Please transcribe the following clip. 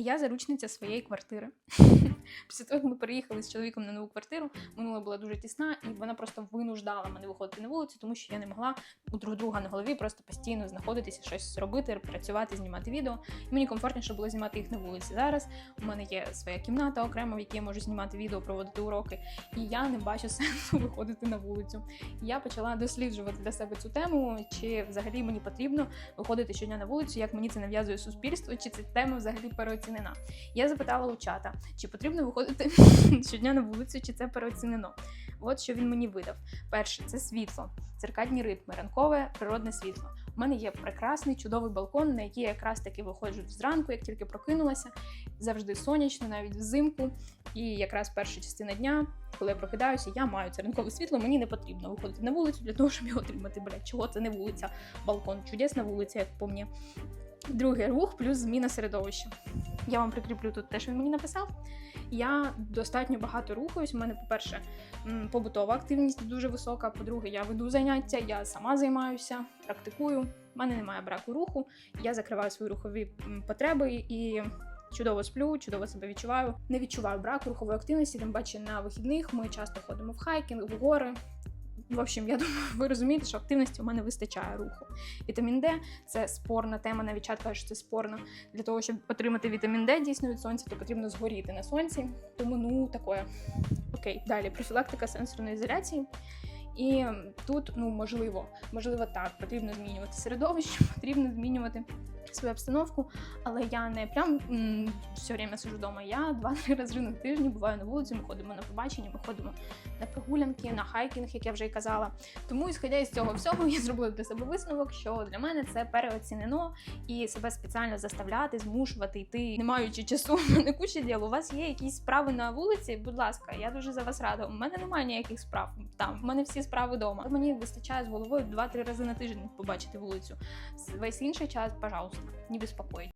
Я заручниця своєї квартири. Після того, як ми переїхали з чоловіком на нову квартиру, минула була дуже тісна, і вона просто винуждала мене виходити на вулицю, тому що я не могла у друг друга на голові просто постійно знаходитися, щось робити, працювати, знімати відео. І мені комфортніше було знімати їх на вулиці. Зараз у мене є своя кімната окремо, в якій я можу знімати відео, проводити уроки, і я не бачу сенсу виходити на вулицю. І я почала досліджувати для себе цю тему, чи взагалі мені потрібно виходити щодня на вулицю, як мені це нав'язує суспільство, чи ця тема взагалі переоцінена. Я запитала у чата, чи потрібно виходити щодня на вулицю, чи це переоцінено. От що він мені видав. Перше, це світло, циркадні ритми, ранкове природне світло. У мене є прекрасний чудовий балкон, на який я якраз таки виходжу зранку, як тільки прокинулася. Завжди сонячно, навіть взимку. І якраз перша частина дня, коли я прокидаюся, я маю це ранкове світло. Мені не потрібно виходити на вулицю для того, щоб його отримати. Блядь, чого це не вулиця, балкон, чудесна вулиця, як по мені. Другий рух плюс зміна середовища. Я вам прикріплю тут те, що він мені написав. Я достатньо багато рухаюсь. У мене, по-перше, побутова активність дуже висока. По-друге, я веду заняття, я сама займаюся, практикую. У мене немає браку руху. Я закриваю свої рухові потреби і чудово сплю, чудово себе відчуваю. Не відчуваю браку рухової активності. Тим паче на вихідних ми часто ходимо в хайкінг, в гори. В общем, я думаю, ви розумієте, що активності у мене вистачає руху. Вітамін Д це спорна тема. Навіть чат каже, що це спорно. Для того, щоб отримати вітамін Д дійсно від сонця, то потрібно згоріти на сонці. Тому ну таке. Окей, далі профілактика сенсорної ізоляції. І тут, ну можливо, можливо, так, потрібно змінювати середовище, потрібно змінювати свою обстановку, але я не прям м, все время сижу вдома. Я два-три рази на тижні буваю на вулиці. Ми ходимо на побачення, ми ходимо на прогулянки, на хайкінг, як я вже і казала. Тому, ісходя із цього всього, я зробила для себе висновок, що для мене це переоцінено і себе спеціально заставляти, змушувати йти, не маючи часу на куча діл. У вас є якісь справи на вулиці? Будь ласка, я дуже за вас рада. У мене немає ніяких справ там. У мене всі справи вдома. Мені вистачає з головою 2-3 рази на тиждень побачити вулицю. Весь інший час, пожалуйста, не безпокойтесь.